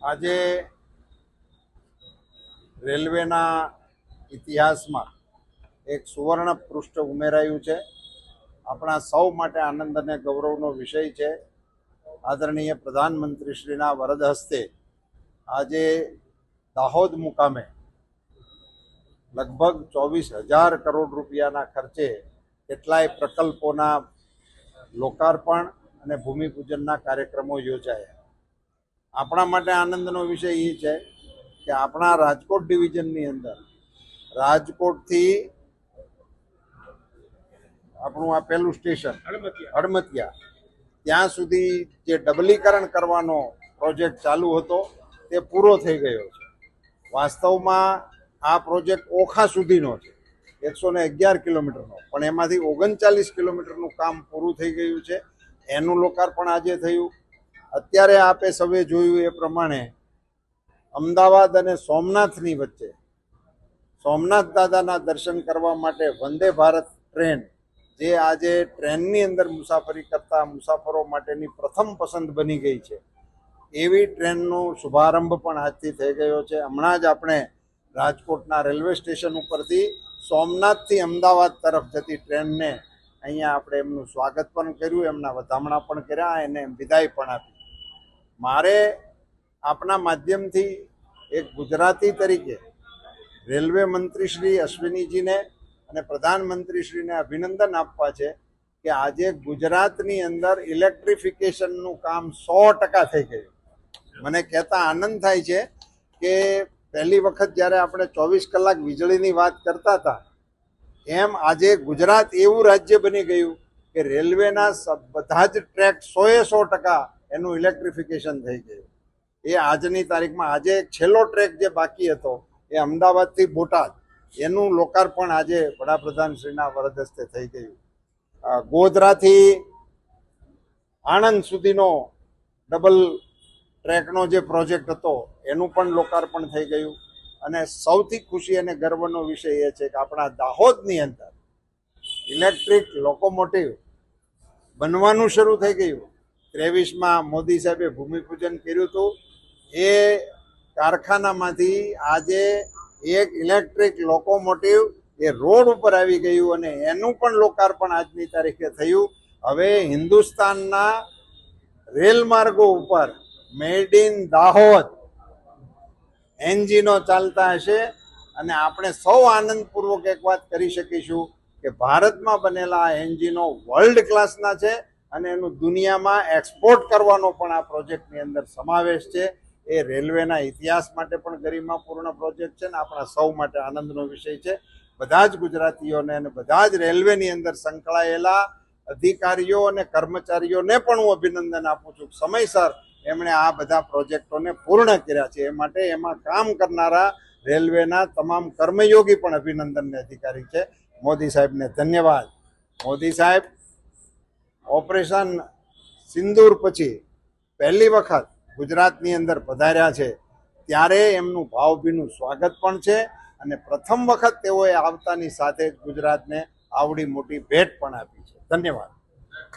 આજે રેલવેના ઇતિહાસમાં એક સુવર્ણ પૃષ્ઠ ઉમેરાયું છે. આપણા સૌ માટે આનંદ અને ગૌરવનો વિષય છે. આદરણીય પ્રધાનમંત્રીશ્રીના વરદ હસ્તે આજે દાહોદ મુકામે લગભગ ચોવીસ હજાર કરોડ રૂપિયાના ખર્ચે કેટલાય પ્રકલ્પોના લોકાર્પણ અને ભૂમિપૂજનના કાર્યક્રમો યોજાયા. આપણા માટે આનંદનો વિષય એ છે કે આપણા રાજકોટ ડિવિઝનની અંદર રાજકોટથી આપણું આ પહેલું સ્ટેશન હડમતિયા ત્યાં સુધી જે ડબલીકરણ કરવાનો પ્રોજેક્ટ ચાલુ હતો તે પૂરો થઈ ગયો છે. વાસ્તવમાં આ પ્રોજેક્ટ ઓખા સુધીનો છે એકસો ને અગિયાર કિલોમીટરનો. પણ એમાંથી ઓગણચાલીસ કિલોમીટરનું કામ પૂરું થઈ ગયું છે. એનું લોકાર્પણ આજે થયું. અત્યારે આપે સૌએ જોયું એ પ્રમાણે અમદાવાદ અને સોમનાથની વચ્ચે સોમનાથ દાદાના દર્શન કરવા માટે વંદે ભારત ટ્રેન, જે આજે ટ્રેનની અંદર મુસાફરી કરતા મુસાફરો માટેની પ્રથમ પસંદ બની ગઈ છે. એવી ટ્રેનનો શુભારંભ પણ આજથી થઈ ગયો છે. હમણાં જ આપણે રાજકોટના રેલવે સ્ટેશન ઉપરથી સોમનાથથી અમદાવાદ તરફ જતી ટ્રેનને અહીંયા આપણે એમનું સ્વાગત પણ કર્યું, એમના વધામણા પણ કર્યા, એને વિદાય પણ આપી. મારે આપના માધ્યમથી એક ગુજરાતી તરીકે રેલવે મંત્રી શ્રી અશ્વિનીજીને અને પ્રધાનમંત્રીશ્રીને અભિનંદન આપવા છે કે આજે ગુજરાતની અંદર ઇલેક્ટ્રિફિકેશનનું કામ સો ટકા થઈ ગયું. મને કહેતા આનંદ થાય છે કે પહેલી વખત જ્યારે આપણે ચોવીસ કલાક વીજળીની વાત કરતા હતા, એમ આજે ગુજરાત એવું રાજ્ય બની ગયું કે રેલવેના બધા જ ટ્રેક સોએ સો ટકા એનું ઇલેક્ટ્રિફિકેશન થઈ ગયું. એ આજની તારીખમાં આજે છેલ્લો ટ્રેક જે બાકી હતો, એ અમદાવાદથી બોટાદ. એનું લોકાર્પણ આજે વડાપ્રધાન શ્રીના વરદ હસ્તે થઈ ગયું. ગોધરાથી આણંદ સુધીનો ડબલ ટ્રેકનો જે પ્રોજેક્ટ હતો, એનું પણ લોકાર્પણ થઈ ગયું. અને સૌથી ખુશી અને ગર્વનો વિષય એ છે કે આપણા દાહોદની અંદર ઇલેક્ટ્રિક લોકોમોટિવ બનવાનું શરૂ થઈ ગયું. ત્રેવીસમાં મોદી સાહેબે ભૂમિપૂજન કર્યું હતું. એ કારખાનામાંથી આજે એક ઇલેક્ટ્રિક લોકોમોટિવ એ રોડ ઉપર આવી ગયું અને એનું પણ લોકાર્પણ આજની તારીખે થયું. હવે હિન્દુસ્તાનના રેલ માર્ગો ઉપર મેડ ઇન દાહોદ એન્જિનો ચાલતા હશે અને આપણે સૌ આનંદપૂર્વક એક વાત કરી શકીશું કે ભારતમાં બનેલા આ એન્જિનો વર્લ્ડ ક્લાસના છે. અને એનું દુનિયામાં એક્સપોર્ટ કરવાનો પણ આ પ્રોજેક્ટની અંદર સમાવેશ છે. એ રેલવેના ઇતિહાસ માટે પણ ગરિમાપૂર્ણ પ્રોજેક્ટ છે ને આપણા સૌ માટે આનંદનો વિષય છે. બધા જ ગુજરાતીઓને અને બધા જ રેલવેની અંદર સંકળાયેલા અધિકારીઓ અને કર્મચારીઓને પણ હું અભિનંદન આપું છું. સમયસર એમણે આ બધા પ્રોજેક્ટોને પૂર્ણ કર્યા છે. એ માટે એમાં કામ કરનારા રેલવેના તમામ કર્મયોગી પણ અભિનંદનને અધિકારી છે. મોદી સાહેબને ધન્યવાદ. મોદી સાહેબ ઓપરેશન સિંદૂર પછી પહેલી વખત ગુજરાતની અંદર પધાર્યા છે. ત્યારે એમનું ભાવભીનું સ્વાગત પણ છે અને પ્રથમ વખત તેઓએ આવતાની સાથે જ ગુજરાતને આવડી મોટી ભેટ પણ આપી છે. ધન્યવાદ.